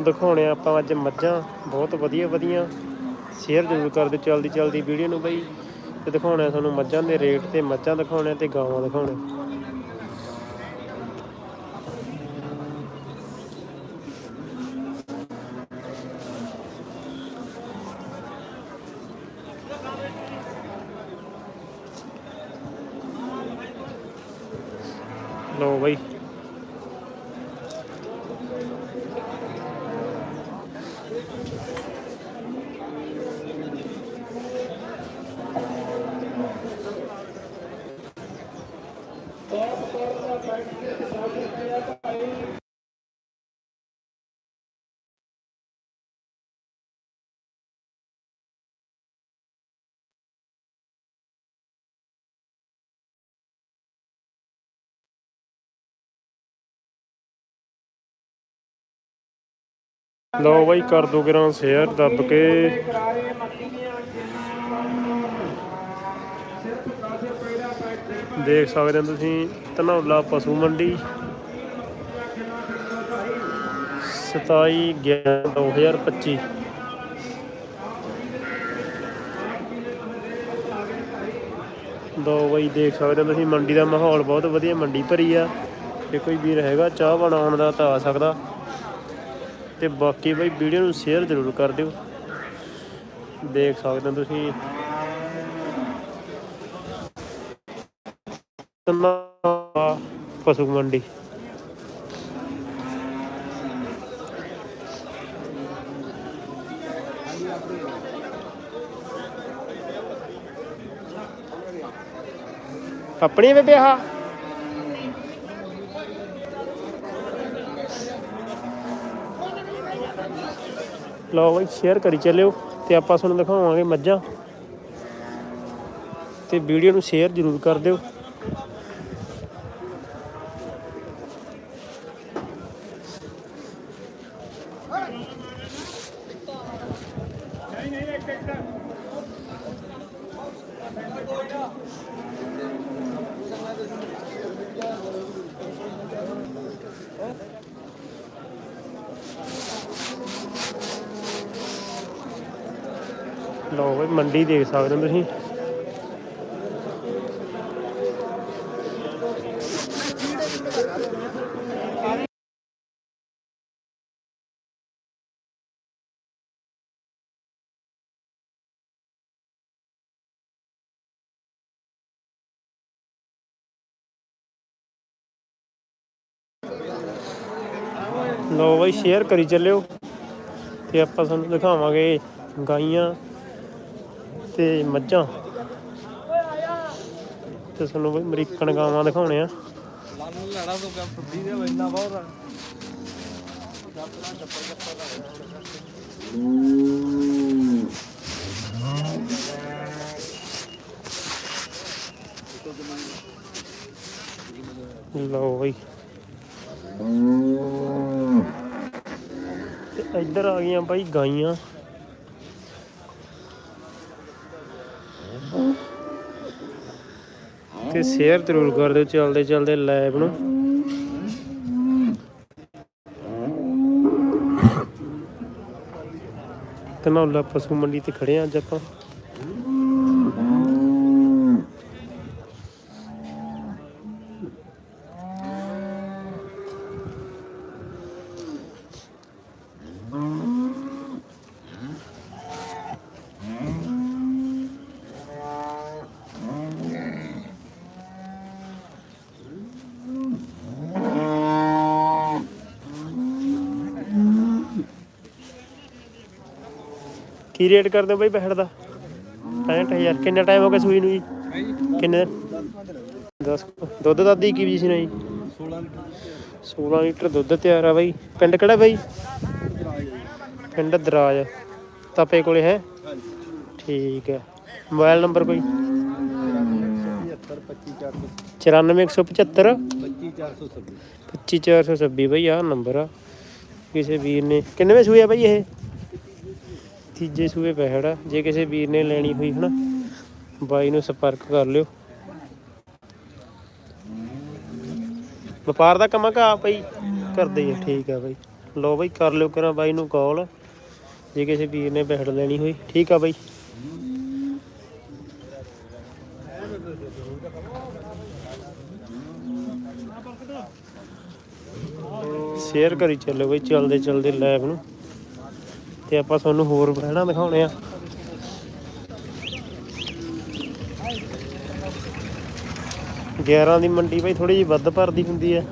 ਦਿਖਾਉਣੇ ਆ ਆਪਾਂ ਅੱਜ ਮੱਝਾਂ, ਬਹੁਤ ਵਧੀਆ ਵਧੀਆ। ਸ਼ੇਅਰ ਜ਼ਰੂਰ ਕਰ ਦਿਓ ਚਲਦੀ ਚਲਦੀ ਵੀਡੀਓ ਨੂੰ ਬਈ। ਤੇ ਦਿਖਾਉਣੇ ਆ ਤੁਹਾਨੂੰ ਮੱਝਾਂ ਦੇ ਰੇਟ ਤੇ ਮੱਝਾਂ ਦਿਖਾਉਣੇ ਆ ਤੇ ਗਾਵਾਂ ਦਿਖਾਉਣੇ ਲੋ ਬਈ। ਲਓ ਬਾਈ ਕਰ ਦੋ ਗਰਾਂ ਸ਼ੇਅਰ ਦੱਬ ਕੇ। ਦੇਖ ਸਕਦੇ ਹੋ ਤੁਸੀਂ, ਧਨੌਲਾ ਪਸ਼ੂ ਮੰਡੀ। 27 11 2025 ਦੋ ਬਈ, ਦੇਖ ਸਕਦੇ ਹੋ ਤੁਸੀਂ, ਮੰਡੀ ਦਾ ਮਾਹੌਲ ਬਹੁਤ ਵਧੀਆ, ਮੰਡੀ ਭਰੀ ਆ। ਜੇ ਕੋਈ ਵੀਰ ਹੈਗਾ, ਚਾਹ ਬਣਾਉਣ ਦਾ ਤਾਂ ਆ ਸਕਦਾ। ਤੇ ਬਾਕੀ ਬਈ, ਵੀਡੀਓ ਨੂੰ ਸ਼ੇਅਰ ਜ਼ਰੂਰ ਕਰ ਦਿਓ। ਦੇਖ ਸਕਦੇ ਹੋ ਤੁਸੀਂ। ਪਸ਼ੂ ਮੰਡੀ। ਆਪਣੀ ਬੇਬੇ ਆਹ ਲਓ ਬਈ ਸ਼ੇਅਰ ਕਰੀ ਚੱਲਿਓ ਤੇ ਆਪਾਂ ਤੁਹਾਨੂੰ ਦਿਖਾਵਾਂਗੇ ਮੱਝਾਂ। ਤੇ ਵੀਡੀਓ ਨੂੰ ਸ਼ੇਅਰ ਜ਼ਰੂਰ ਕਰ ਦਿਓ। ਲਓ ਬਈ, ਮੰਡੀ ਦੇਖ ਸਕਦੇ ਹੋ ਤੁਸੀਂ। ਲਓ ਬਈ ਸ਼ੇਅਰ ਕਰੀ ਚੱਲਿਓ। ਤੇ ਆਪਾਂ ਤੁਹਾਨੂੰ ਦਿਖਾਵਾਂਗੇ ਗਾਈਆਂ। ਤੇ ਮੱਝਾਂ। ਤੇ ਤੁਹਾਨੂੰ ਬਈ ਅਮਰੀਕਨ ਗਾਵਾਂ ਦਿਖਾਉਣੇ ਆ ਲਾਨੂੰ ਲੈਣਾ ਤੂੰ ਕੰਮ ਫੁੱਦੀ ਦੇ ਇੰਨਾ ਬਹੁਤ ਆ। ਲਓ ਬਈ। ਤੇ ਇੱਧਰ ਆ ਗਈਆਂ ਬਾਈ ਗਾਈਆਂ। ਤੇ ਸ਼ੇਅਰ ਜ਼ਰੂਰ ਕਰ ਦਿਓ ਚੱਲਦੇ ਚੱਲਦੇ ਲਾਈਵ ਨੂੰ। ਧਨੌਲਾ ਪਸ਼ੂ ਮੰਡੀ ਤੇ ਖੜੇ ਆ ਅੱਜ ਆਪਾਂ। ਕੀ ਰੇਟ ਕਰਦੇ ਹੋ ਬਾਈ ਬਹਿੜ ਦਾ? 65000 ਕਿੰਨਾ ਟਾਈਮ ਹੋ ਗਿਆ ਸੂਈ ਨੂੰ ਜੀ? ਕਿੰਨੇ 10 ਦੁੱਧ ਦਾਦੀ ਕੀ ਵੀ ਸੀ ਨਾ ਜੀ? 16 ਲੀਟਰ। 16 ਲੀਟਰ ਦੁੱਧ ਤਿਆਰ ਆ ਬਾਈ। ਪਿੰਡ ਕਿਹੜਾ ਬਾਈ? ਪਿੰਡ ਦਰਾਜ। ਤਾਪੇ ਕੋਲੇ ਹੈ? ਠੀਕ ਹੈ। ਮੋਬਾਈਲ ਨੰਬਰ ਕੋਈ? 75 25 400 94475 25426 25426 ਬਾਈ ਆਹ ਨੰਬਰ ਆ। ਕਿਸੇ ਵੀਰ ਨੇ। ਕਿੰਨੇਵੇਂ ਸੂਏ ਆ ਬਾਈ ਇਹ? ਤੀਜੇ ਸੂਏ ਪਹਿੜ ਆ ਜੇ ਕਿਸੇ ਵੀਰ ਨੇ ਲੈਣੀ ਹੋਈ ਹਨਾ, ਬਾਈ ਨੂੰ ਸੰਪਰਕ ਕਰ ਲਿਓ। ਵਪਾਰ ਦਾ ਕੰਮ ਆ ਕਿ ਕਰਦੇ ਆ, ਠੀਕ ਆ ਬਾਈ। ਲੋ ਬਾਈ, ਕਰ ਲਿਓ ਕਰਾਂ ਬਾਈ ਨੂੰ ਕਾਲ ਜੇ ਕਿਸੇ ਵੀਰ ਨੇ ਬੈਠ ਲੈਣੀ ਹੋਈ, ਠੀਕ ਆ ਬਾਈ। ਸ਼ੇਅਰ ਕਰੀ ਚੱਲੋ ਬਈ ਚਲਦੇ ਚਲਦੇ ਲਾਈਵ ਨੂੰ। ਤੇ ਆਪਾਂ ਤੁਹਾਨੂੰ ਹੋਰ ਬਹਿਣਾ ਦਿਖਾਉਣੇ ਆ। ਗਿਆਰਾਂ ਦੀ ਮੰਡੀ ਬਈ ਥੋੜੀ ਜਿਹੀ ਵੱਧ ਭਰਦੀ ਹੁੰਦੀ ਹੈ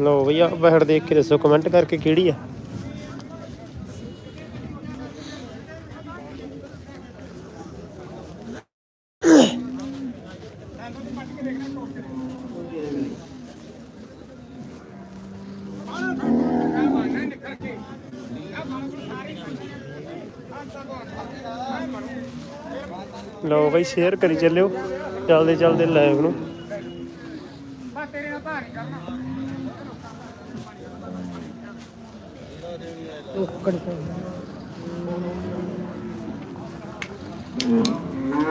ਲੋ ਬਈ ਆ ਬਹਿੜ ਦੇਖ ਕੇ ਦੱਸੋ ਕਮੈਂਟ ਕਰਕੇ ਕਿਹੜੀ ਆ? ਲਓ ਬਈ ਸ਼ੇਅਰ ਕਰੀ ਚੱਲਿਓ। ਚੱਲਦੇ ਚੱਲਦੇ ਲਾਈਵ ਨੂੰ। ਉਹ ਕੜੀ